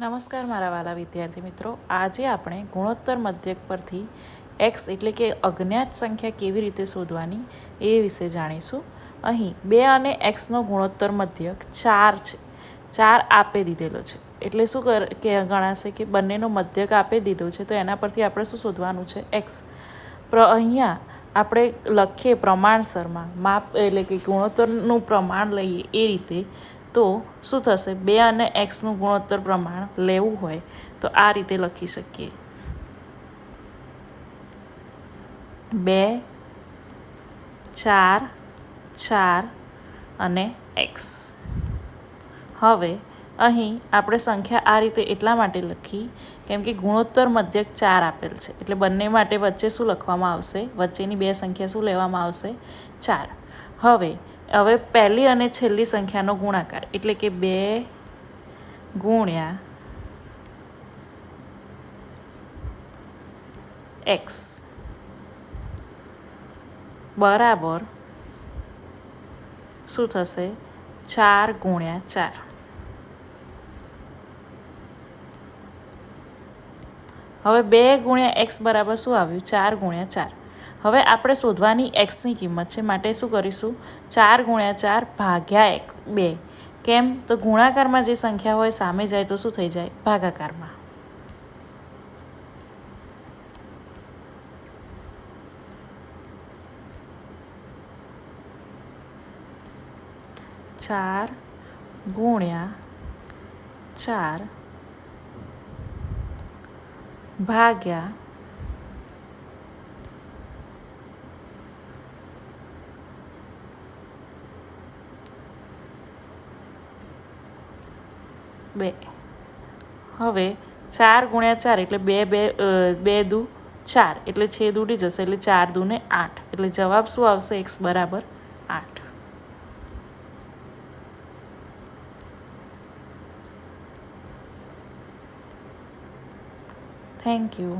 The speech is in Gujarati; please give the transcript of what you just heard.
નમસ્કાર મારા વાલા વિદ્યાર્થી મિત્રો. આજે આપણે ગુણોત્તર મધ્યક પરથી એક્સ એટલે કે અજ્ઞાત સંખ્યા કેવી રીતે શોધવાની એ વિશે જાણીશું. અહીં બે અને એક્સનો ગુણોત્તર મધ્યક ચાર છે. ચાર આપી દીધેલો છે. એટલે શું કર, કે ગણાશે કે બંનેનો મધ્યક આપે દીધો છે, તો એના પરથી આપણે શું શોધવાનું છે? એક્સ પ્ર, અહીંયા આપણે લખીએ પ્રમાણસરમાં, માપ, એટલે કે ગુણોત્તરનું પ્રમાણ લઈએ એ રીતે તો શું થશે? બે અને એક્સનું ગુણોત્તર પ્રમાણ લેવું હોય તો આ રીતે લખી શકીએ. બે, ચાર ચાર અને એક્સ હવે અહીં આપણે સંખ્યા આ રીતે એટલા માટે લખી, કેમ કે ગુણોત્તર મધ્યક ચાર આપેલ છે. એટલે બંને માટે વચ્ચે શું લખવામાં આવશે? વચ્ચેની બે સંખ્યા શું લેવામાં આવશે? ચાર. હવે હવે પહેલી અને છેલ્લી સંખ્યાનો ગુણાકાર. એટલે કે બે ગુણ્યા એક્સ બરાબર શું થશે? ચાર ગુણ્યા ચાર. હવે બે ગુણ્યા એક્સ બરાબર શું આવ્યું? ચાર ગુણ્યા ચાર. હવે આપણે શોધવાની એક્સની કિંમત છે. માટે શું કરીશું? ચાર ગુણ્યા ચાર ભાગ્યા એક, બે. કેમ? તો ગુણાકારમાં જે સંખ્યા હોય સામે જાય તો શું થઈ જાય? ભાગાકારમાં. ચાર ગુણ્યા ચાર ભાગ્યા બે. હવે ચાર ગુણ્યા ચાર એટલે બે બે બે દુ ચાર એટલે છેદ ઉડી જશે એટલે ચાર દુને આઠ. એટલે જવાબ શું આવશે? એક્સ બરાબર આઠ. Thank you